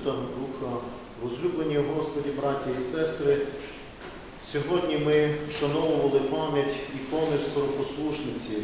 Святого Духа, возлюблені Господі, браті і сестри. Сьогодні ми вшановували пам'ять ікони скоропослушниці.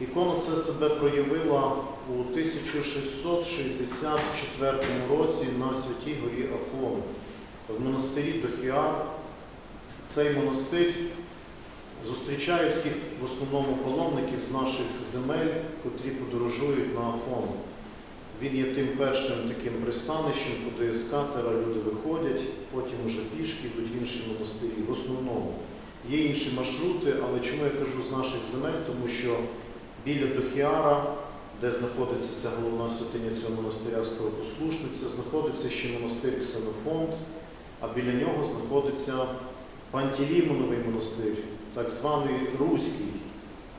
Ікона це себе проявила у 1664 році на Святій горі Афон в монастирі Дохіар. Цей монастир зустрічає всіх в основному паломників з наших земель, котрі подорожують на Афон. Він є тим першим таким пристанищем, куди з катера люди виходять, потім уже пішки йдуть в інші монастирі. В основному є інші маршрути, але чому я кажу з наших земель? Тому що біля Дохіара, де знаходиться ця головна святиня цього монастиря Скоропослушниця, знаходиться ще монастир Ксенофонд, а біля нього знаходиться Пантелеймоновий монастир, так званий Руський.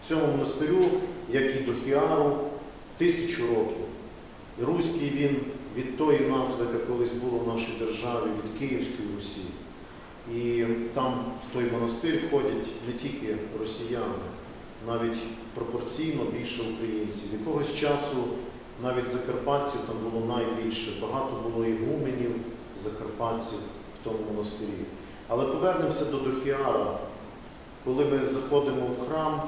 Цьому монастирю, як і Дохіару, тисячу років. І Руський він від тої назви, яка колись була в нашій державі, від Київської Русі. І там в той монастир входять не тільки росіяни, навіть пропорційно більше українців. Якогось часу навіть закарпатців там було найбільше, багато було ігуменів закарпатців в тому монастирі. Але повернемося до Дохіара. Коли ми заходимо в храм,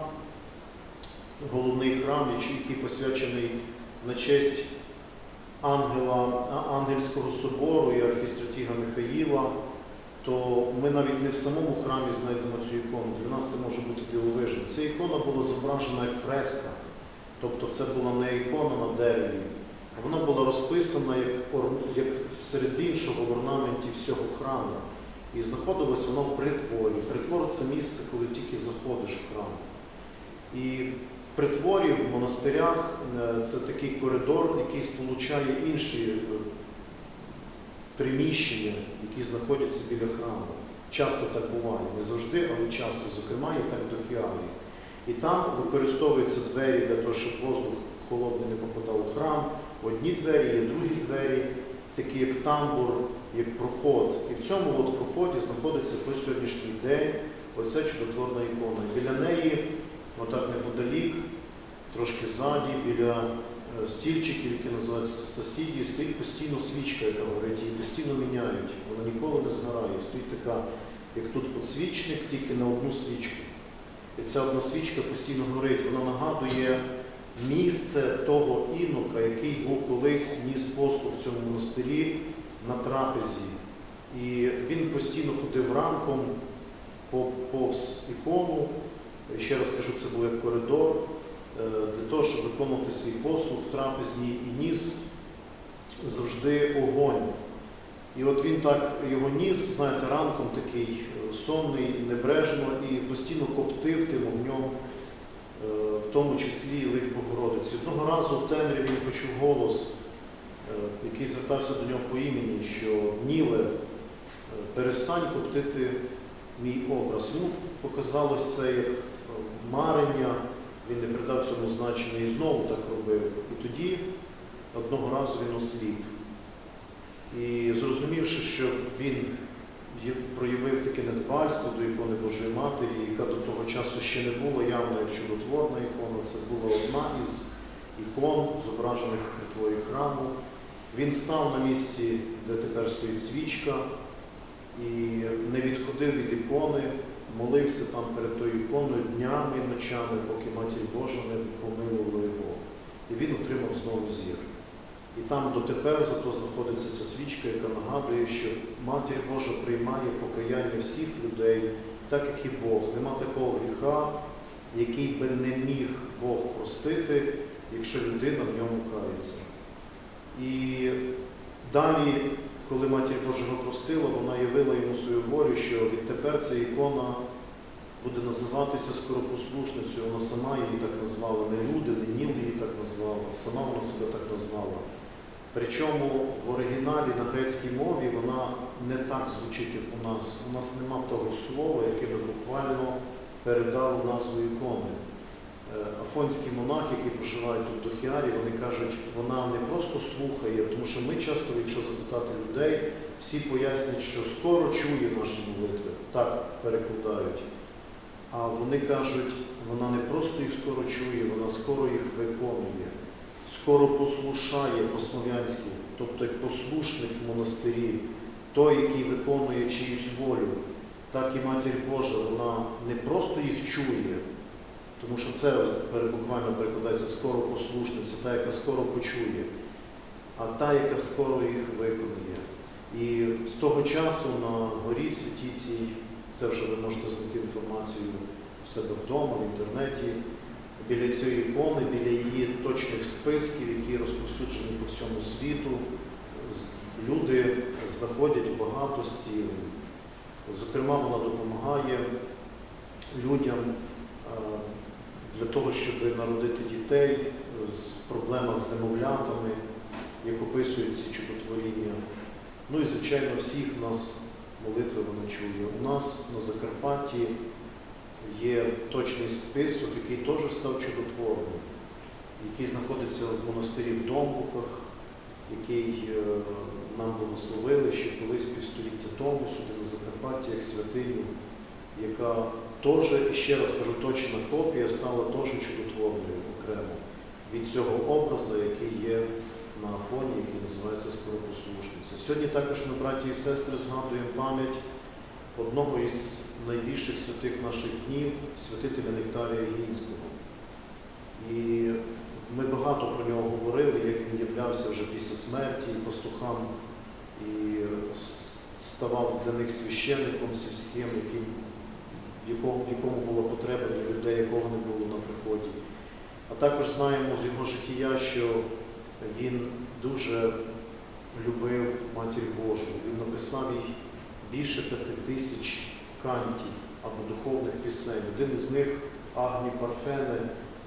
головний храм, який посвячений на честь ангела, Ангельського собору і архістратіга Михаїла, то ми навіть не в самому храмі знайдемо цю ікону. Для нас це може бути дивовижно. Ця ікона була зображена як фреска, тобто це була не ікона на дереві, а вона була розписана як, як серед іншого в орнаменті всього храму. І знаходилась вона в притворі. Притвор це місце, коли тільки заходиш в храм. І притворі, в монастирях е, це такий коридор, який сполучає інші е, приміщення, які знаходяться біля храму. Часто так буває, не завжди, але часто, зокрема, і так до Хіарії. І там використовуються двері для того, щоб воздух холодний не попадав у храм. Одні двері, є другі двері, такі як тамбур, як проход. І в цьому от проході знаходиться по сьогоднішній день оця чудотворна ікона. Біля неї, отак неподалік, трошки ззаді, біля е, стільчиків, які називаються стасідії, стоїть постійно свічка, яка горить, її постійно міняють. Вона ніколи не згорає. Стоїть така, як тут подсвічник, тільки на одну свічку. І ця одна свічка постійно горить. Вона нагадує місце того інока, який був колись ніс послуг в цьому монастирі на трапезі. І він постійно ходив ранком повз ікону. Ще раз кажу, це був як коридор е, для того, щоб виконувати свій послуг в трапезній і ніс завжди огонь. І от він так його ніс, знаєте, ранком такий е, сонний, небрежно і постійно коптив тим огнем, е, в тому числі лик Богородиці. Одного разу в темряві він почув голос, який звертався до нього по імені, що Ніле, перестань коптити мій образ. Йому показалось це як марення, він не придав цьому значення і знову так робив. І тоді одного разу він осліп. І зрозумівши, що він проявив таке недбальство до ікони Божої Матері, яка до того часу ще не була явно як чудотворна ікона, це була одна із ікон, зображених в храму. Він став на місці, де тепер стоїть свічка, і не відходив від ікони, молився там перед тою іконою днями і ночами, поки Матір Божа не помилувала його. І він отримав знову зір. І там дотепер зато знаходиться ця свічка, яка нагадує, що Матір Божа приймає покаяння всіх людей, так як і Бог. Нема такого гріха, який би не міг Бог простити, якщо людина в ньому кається. І далі, коли Матір Божа його простила, вона явила йому свою волю, що відтепер ця ікона буде називатися скоропослушницею. Вона сама її так назвала, не люди, не Ніл її так назвала, сама вона себе так назвала. Причому в оригіналі на грецькій мові вона не так звучить, як у нас. У нас нема того слова, яке би буквально передало назву ікони. Афонські монахи, які проживають тут до Хіарі, вони кажуть, вона не просто слухає, тому що ми часто, якщо запитати людей, всі пояснюють, що скоро чує наші молитви. Так перекладають. А вони кажуть, вона не просто їх скоро чує, вона скоро їх виконує, скоро послушає по-слов'янськи. тобто як послушник в той, який виконує чиюсь волю, так і Матір Божа, вона не просто їх чує, тому що це буквально перекладається скоро послушниця, та, яка скоро почує, а та, яка скоро їх виконує. І з того часу на горі Святійцій, це вже ви можете знайти інформацію в себе вдома, в інтернеті, біля цієї ікони, біля її точних списків, які розповсюджені по всьому світу, люди знаходять багато зцілень. Зокрема, вона допомагає людям е, для того, щоб народити дітей з проблемах з немовлятами, як описують ці чудотворіння. Ну і, звичайно, всіх нас молитви вона чує. У нас на Закарпатті є точний список, який теж став чудотворним, який знаходиться в монастирі в Домбуках, який е, нам благословили ще колись півстоліття тому сюди на Закарпатті, як святиню, яка теж, і ще раз кажу, точна копія стала теж чудотворною окремо від цього образу, який є на фоні, який називається Скоропослушниця. Сьогодні також ми, браті і сестри, згадуємо пам'ять одного із найбільших святих наших днів, святителя Нектарія Гінського. І ми багато про нього говорили, як він являвся вже після смерті пастухам і ставав для них священником сільським, яким, в якому, в якому була потреба для людей, якого не було на приході. А також знаємо з його життя, що він дуже любив Матір Божу. Він написав їй більше п'яти тисяч кантів або духовних пісень. Один із них Агні Парфени.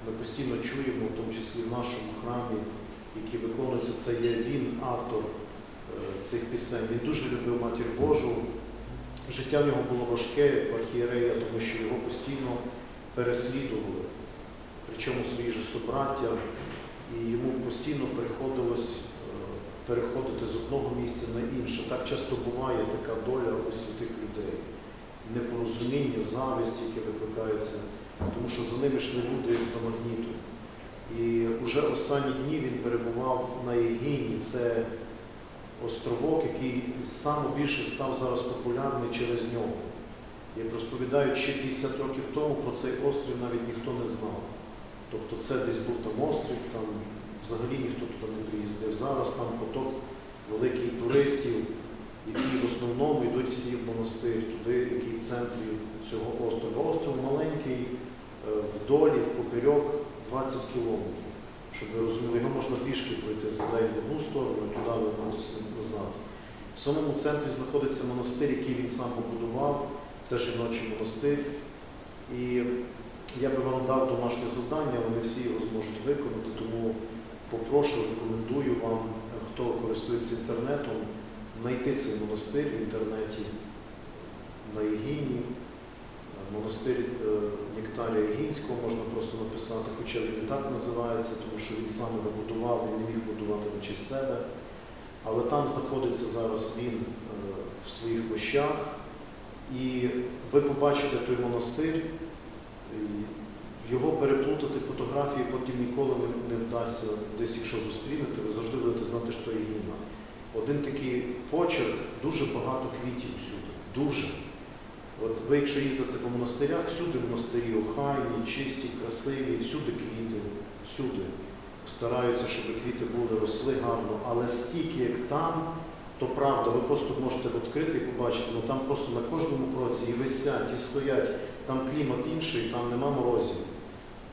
Ми постійно чуємо, в тому числі в нашому храмі, які виконуються, це є він, автор е, цих пісень. Він дуже любив Матір Божу. Життя в нього було важке, як архієрея, тому що його постійно переслідували. Причому свої ж собраття, і йому постійно приходилось е, переходити з одного місця на інше. Так часто буває така доля у святих людей. Непорозуміння, зависть, яке викликається, тому що за ними йшли люди як за магнітом. І вже останні дні він перебував на Єгині. Це островок, який саме більше став зараз популярний через нього. Як розповідають, ще 50 років тому про цей острів навіть ніхто не знав. Тобто це десь був там острів, там взагалі ніхто туди не приїздив. Зараз там поток великий туристів, які в основному йдуть всі в монастир, туди, який в центрі цього острова. Остров маленький, е, вдолі, в поперек 20 кілометрів. Щоб ви розуміли, його можна пішки пройти за день в одну сторону, туди вернутися назад. В самому центрі знаходиться монастир, який він сам побудував. Це жіночий монастир. І я би вам дав домашнє завдання, вони всі його зможуть виконати, тому попрошу, рекомендую вам, хто користується інтернетом, знайти цей монастир в інтернеті на Єгині. Е, Монастир е, Нектарія Єгинського можна просто написати, хоча він і так називається, тому що він сам його будував, він не міг будувати на честь себе. Але там знаходиться зараз він е, в своїх мощах. І ви побачите той монастир, його переплутати фотографії потім ніколи не, не вдасться десь, якщо зустрінете, ви завжди будете знати, що є Гіна. Один такий почерк, дуже багато квітів всюди. Дуже. От ви, якщо їздите по монастирях, всюди монастирі охайні, чисті, красиві, всюди квіти, всюди. Стараються, щоб квіти були, росли гарно, але стільки, як там, то правда, ви просто можете відкрити і побачити, ну там просто на кожному кроці і висять, і стоять, там клімат інший, там нема морозів.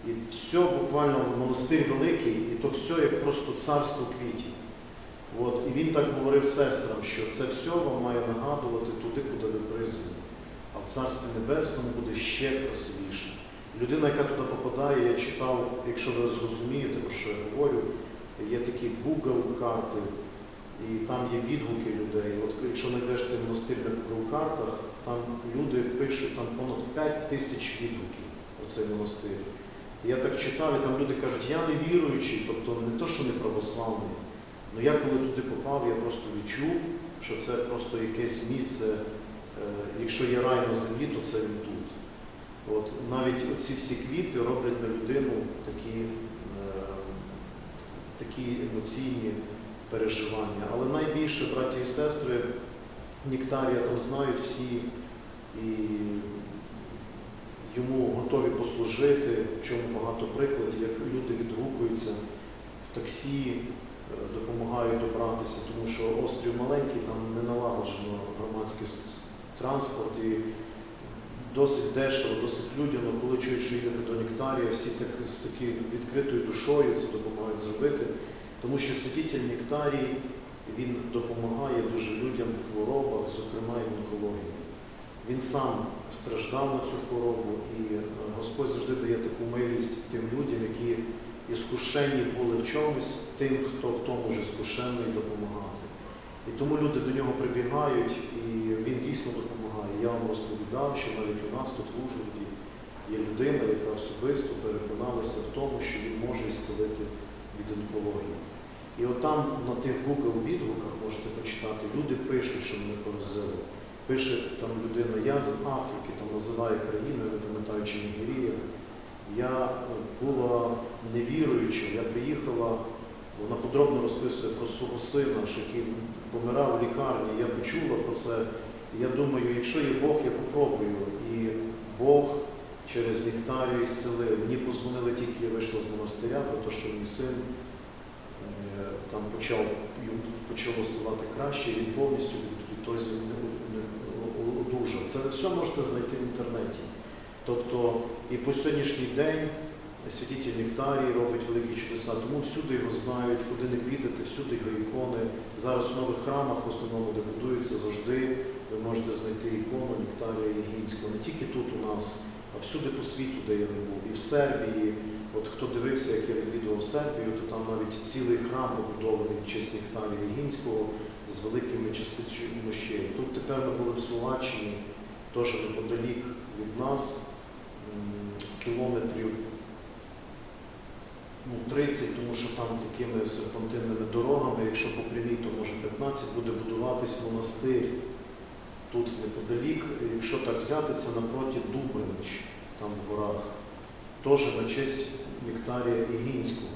І все буквально монастир великий, і то все як просто царство квітів. От. І він так говорив сестрам, що це все вам має нагадувати туди, куди ви призвані. А в Царстві Небесному буде ще красивіше. Людина, яка туди попадає, я читав, якщо ви зрозумієте, про що я говорю, є такі Google карти, і там є відгуки людей. От якщо знайдеш цей монастир на Google картах, там люди пишуть там понад 5 тисяч відгуків про цей монастир. Я так читав, і там люди кажуть, я не віруючий, тобто не то, що не православний. але я коли туди попав, я просто відчув, що це просто якесь місце, е, якщо є рай на землі, то це він тут. От навіть оці всі квіти роблять на людину такі, е, такі емоційні переживання. Але найбільше, браті і сестри, Нектарія там знають всі і йому готові послужити, в чому багато прикладів, як люди відгукуються в таксі, е, допомагають добратися, тому що острів маленький, там не налагоджено громадський транспорт і досить дешево, досить людяно, коли чують, що їдете до Нектарія, всі так, з такою відкритою душою це допомагають зробити, тому що святитель Нектарій, він допомагає дуже людям в хворобах, зокрема і в онкології. Він сам страждав на цю хворобу, і е, Господь завжди дає таку милість тим людям, які іскушені були в чомусь, тим, хто в тому ж іскушений допомагати. І тому люди до нього прибігають, і він дійсно допомагає. Я вам розповідав, що навіть у нас тут в Ужгороді є людина, яка особисто переконалася в тому, що він може ісцелити від онкології. І от там на тих Google відгуках можете почитати, люди пишуть, що мене поразило. Пише там людина, я з Африки, там називає країну, не пам'ятаю, Нігерія. Я е, була невіруюча, я приїхала, вона подробно розписує про свого сина, що який помирав в лікарні. Я почула про це. Я думаю, якщо є Бог, я попробую. І Бог через Нектарію ісцелив. Мені позвонили тільки я вийшла з монастиря, про те, що мій син е, там почав йому почало ставати краще, він повністю від, зміни одужав. Це все можете знайти в інтернеті. Тобто і по сьогоднішній день святитель Нектарій робить великі чудеса, тому всюди його знають, куди не підете, всюди його ікони. Зараз в нових храмах, в основному, де будуються, завжди ви можете знайти ікону Нектарія Єгінського, не тільки тут у нас, а всюди по світу, де я не був. І в Сербії, от хто дивився, як я відвідував Сербію, то там навіть цілий храм побудований честь Нектарія Єгінського з великими частицями мощей. Тут тепер ми були в Словаччині, теж неподалік від нас, кілометрів ну, 30, тому що там такими серпантинними дорогами, якщо по прямій, то може 15, буде будуватись монастир тут неподалік. Якщо так взяти, це напроти Дубрович, там в горах, теж на честь Нектарія Ігінського,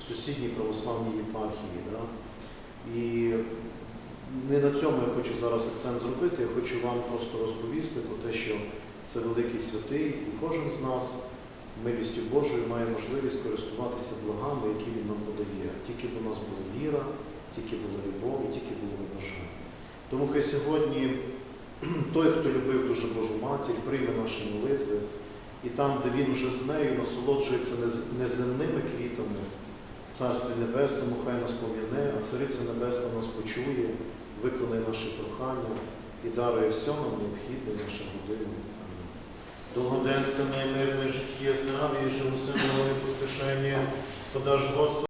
в сусідній православній єпархії. Да? І не на цьому я хочу зараз акцент зробити, я хочу вам просто розповісти про те, що це великий святий, і кожен з нас милістю Божою має можливість користуватися благами, які він нам подає. Тільки б у нас була віра, тільки була любов, і тільки було бажання. Тому хай сьогодні той, хто любив дуже Божу матір, прийме наші молитви, і там, де він уже з нею насолоджується не земними квітами, Царстві Небесному, хай нас пом'яне, а Цариця Небесна нас почує, виконає наші прохання і дарує нам необхідне наша годину. Долгоденственное мирное житие, здравие, живу самое пустошение, подашь Господу.